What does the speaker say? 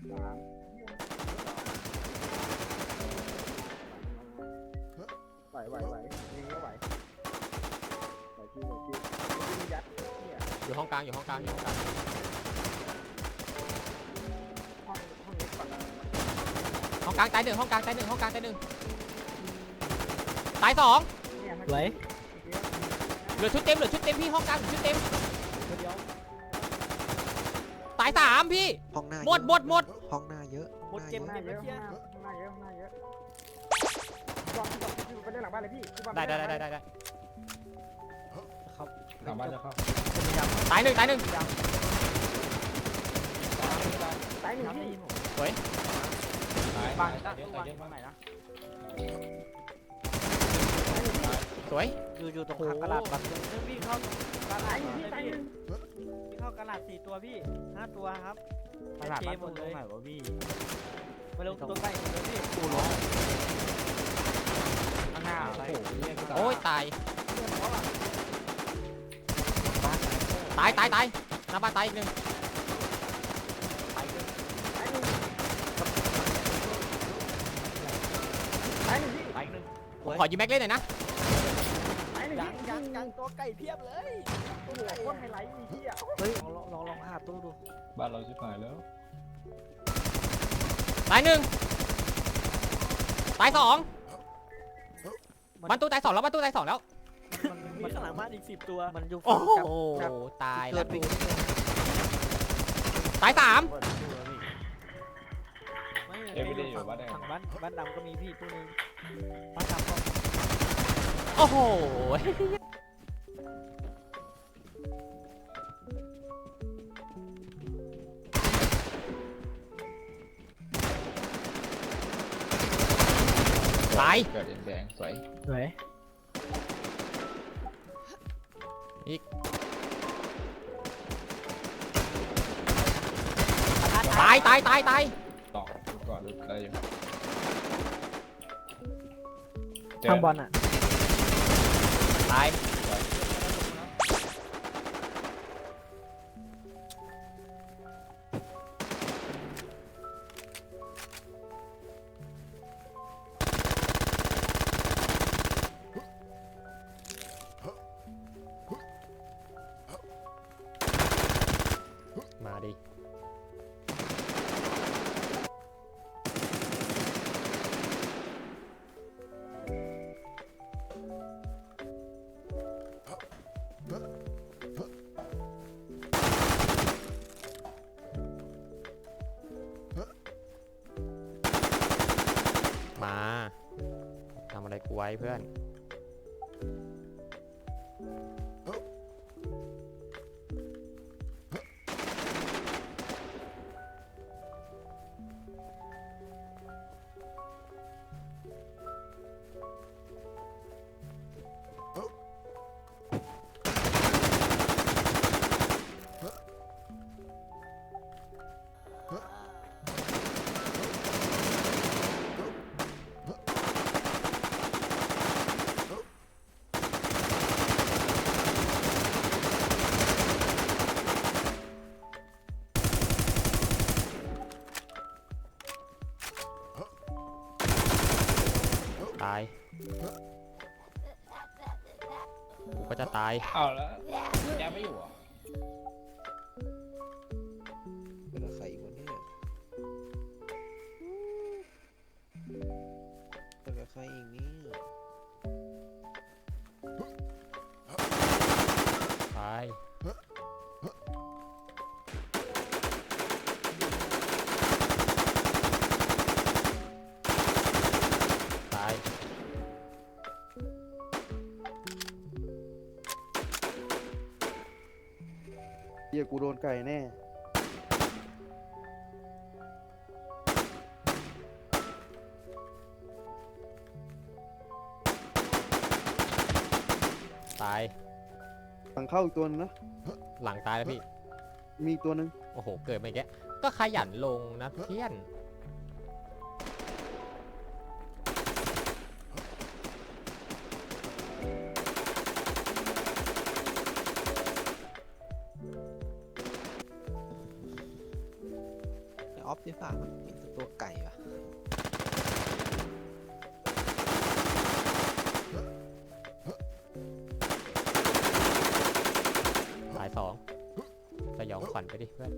ไหวไหวไหวยิงก็ไหวไหวคิวไหวคิวยิงยัดเนี่ยอยู่ห้องกลางอยู่ห้องกลางอยู่ห้องกลางห้องห้องนี้ก่อนนะห้องกลางตายหนึ่งห้องกลางตายหนึ่งห้องกลางตายหนึ่งตายสองเนี่ยมันสวเหลือชุดเต็มเหลือชุดเต็มพี่ห้องกลางเหลือชุดเต็ม เดียว ตายสามพี่ ห้องหน้าหมดเยอะหมดหมด ห้องหน้าเยอะหมดเจ็บหหน้าน้าเยอะเยอะหน้าเยอะหน้าเยอะบอลบอลพี่ไปเล่นหลังบ้านเลยพี่พี่บอลได้ได้ได้ได้ได้ครับหลังบ้านจะเข้าตายหนึ่งตายหนึ่งตายหนึ่งครับได้พี่ยินผมตายบัตางยตั้ตางยเยอะตู้ตาบัยงเยอะตรงไหนนะสวยอยู่อยู่ตรงข้างกระดาษบัตรวิ่งเข้ากระดาตาษยหนึ่งพี่ตายหนึ่งวิ่งเข้า กระดาษสี่ตัวพี่ห้าตัวครับตลาดเจบ้านหมดตเลรงยไหนวะพี่ไปลงตัวใกล้หมดเลยพี่ตู้ล้อข้างหน้าอะไรโอ้ยตายตายตายตายหน้าบ้านตายอีกหนึ่งตายหนึ่งตายหนึ่งพี่ตายหนึ่งผมขอยิงแม็กเล่นหน่อยนะตายหนึ่งยังพี่ยังยังตัวไก่เพียบเลย บ้านเราชิบหายแล้วตายหนึ่งตายสองบ้านตู้ตายสองแล้วบ้านตู้ตายสองแล้ว มันมีข้างหลังบ้านอีกสิบตัว มันอยู่โอ้ฝั่งโหกับตายเกิแล้วดวิ่งตายสามเปิดตู้แล้วพี่ไม่ฝั่งฝั่งบ้านบ้านดำก็มีพี่ตู้นึงบ้านดำก็โอ้โห ตาย เกิดแดงๆสวยสวยตายตายตายตายต่อดูก่อนดูได้อยู่เจข้างบอลอะตาย มาทำอะไรกูไว้เพื่อนาย กูก็จะตาย เอาแล้วแกไม่อยู่เหรอเป็นใครวะเนี่ยเป็นใครอีกเนี่ยตาย เฮียกูโดนไก่แน่ตายฝั่งเข้าอีกตัวนึงนะ หลังตายแล้วพี่ มีอีกตัวนึง โอ้โห เกิดมาอีกแกก็ขยันลงนะเพื่อน พี่ฝ่าเป็นตัวไก่ปะตายสองสยองขวัญไปดิเพื่อน